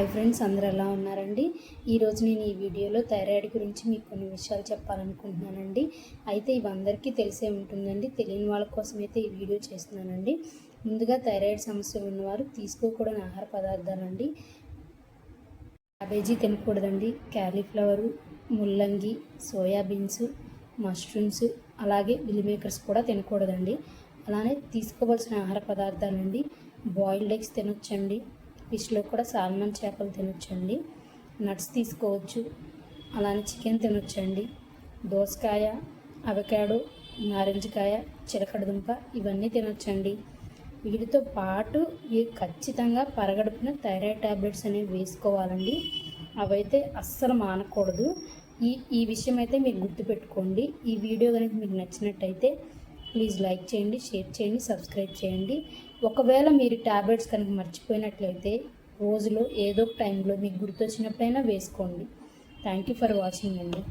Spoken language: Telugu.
హాయ్ ఫ్రెండ్స్ అందరు ఎలా ఉన్నారండి? ఈరోజు నేను ఈ వీడియోలో థైరాయిడ్ గురించి మీకు కొన్ని విషయాలు చెప్పాలనుకుంటున్నానండి. అయితే ఇవి అందరికీ తెలిసే ఉంటుందండి. తెలియని వాళ్ళ కోసం అయితే ఈ వీడియో చేస్తున్నానండి. ముందుగా థైరాయిడ్ సమస్య ఉన్నవారు తీసుకోకూడని ఆహార పదార్థాలండి. క్యాబేజీ తినకూడదండి. క్యాలీఫ్లవరు ముల్లంగి సోయాబీన్స్ మష్రూమ్స్ అలాగే మిల్లిమేకర్స్ కూడా తినకూడదండి. అలానే తీసుకోవాల్సిన ఆహార పదార్థాలండి. బాయిల్డ్ ఎగ్స్ తినొచ్చండి. ఫిష్లో కూడా సాల్మన్ చేపలు తినొచ్చండి. నట్స్ తీసుకోవచ్చు. అలానే చికెన్ తినొచ్చండి. దోసకాయ అవకాడో నారింజకాయ చిలకడదుంప ఇవన్నీ తినొచ్చండి. వీటితో పాటు ఇవి ఖచ్చితంగా పరగడుపున థైరాయిడ్ టాబ్లెట్స్ అనేవి వేసుకోవాలండి. అవైతే అస్సలు మానకూడదు. ఈ ఈ విషయం అయితే మీరు గుర్తుపెట్టుకోండి. ఈ వీడియో కనుక మీకు నచ్చినట్టయితే ప్లీజ్ లైక్ చేయండి షేర్ చేయండి సబ్స్క్రైబ్ చేయండి. ఒకవేళ మీరు ట్యాబ్లెట్స్ కనుక మర్చిపోయినట్లయితే రోజులో ఏదో ఒక టైంలో మీకు గుర్తొచ్చినప్పుడైనా వేసుకోండి. థ్యాంక్ యూ ఫర్ వాచింగ్ అండి.